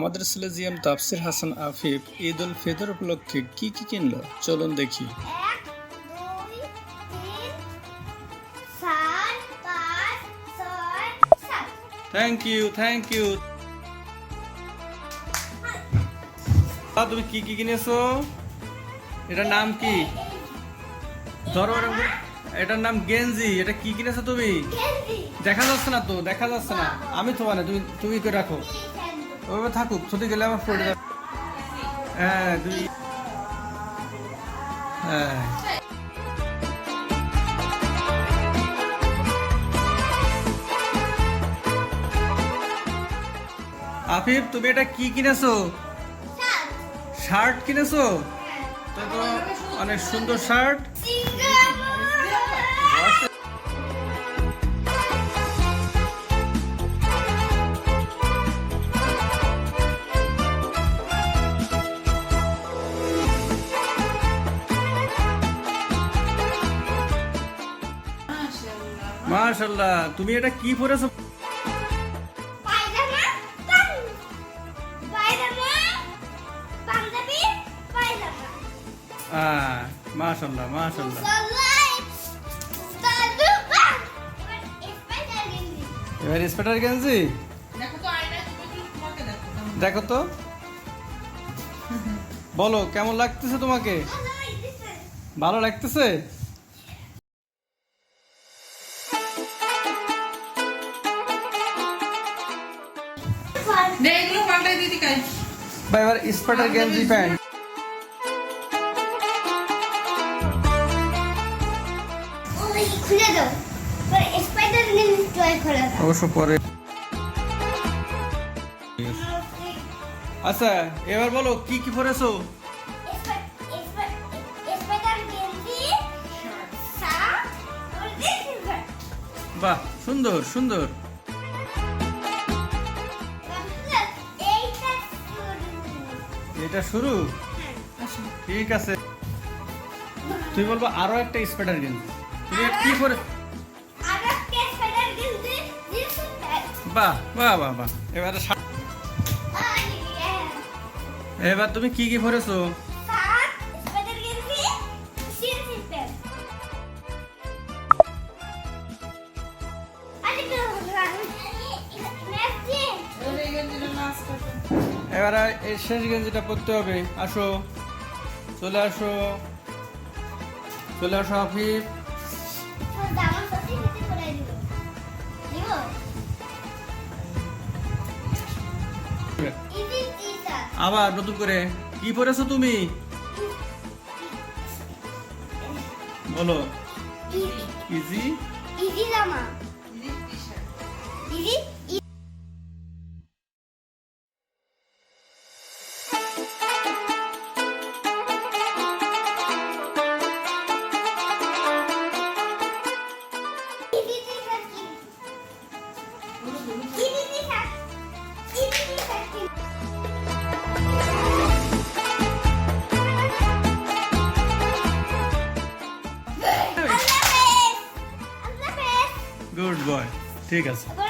আমাদের ছেলে জিএম তাফসির হাসান আফিফ ঈদ উল ফিতর উপলক্ষে কি কি কিনলো? চলুন দেখি। থ্যাংক ইউ থ্যাংক ইউ তুমি কি কি কিনেছো? এটার নাম কি? ধরো এটার নাম গেঞ্জি। এটা কি কিনেছো তুমি? দেখা যাচ্ছে না তো দেখা যাচ্ছে না। আমি তো মানে তুমি তুমি করে রাখো? ওইভাবে থাকুক ছুটি গেলে আমার পড়ে যাবে। হ্যাঁ দুই হ্যাঁ। আফিফ তুমি এটা কি কিনেছো? শার্ট। কিনেছো? তো অনেক সুন্দর শার্ট। মাশাল্লাহ তুমি এটা কি পরেছো? মাশাল্লাহ মাশাল্লাহ এবার স্পেটার গেঞ্জি। দেখো তো আয়নায় তুমি একটু তোমাকে দেখো কেমন দেখো তো। বলো কেমন লাগতেছে তোমাকে? ভালো লাগতেছে? দে এগুলো পাল্টাই দিদি কাই বা এবার স্পেটার গেঞ্জি প্যান্ট খুলে দাও স্পাইডার গেঞ্জি ট্রাই করে অবশ্য পরে আচ্ছা এবার বলো কি কি পরেছো বাহ সুন্দর সুন্দর এটা শুরু ঠিক আছে তুই বলব আরও একটা স্পেটার গেঞ্জি তুমি এটা কি গেঞ্জি বাহ বাহ বাহ বাহ এবার এবার তুমি কি কি পরেছো শার্ট স্পাইডার এবার এই শেষ গেঞ্জিটা পরতে হবে। আসো। চলে আসো। চলে আসো ইজি টিটা আবার নতুন করে। কি পরেছো তুমি? বলো। ইজি ইজি ইজি জামা। দিদি T shirt easy easy good boy ঠিক আছে এবার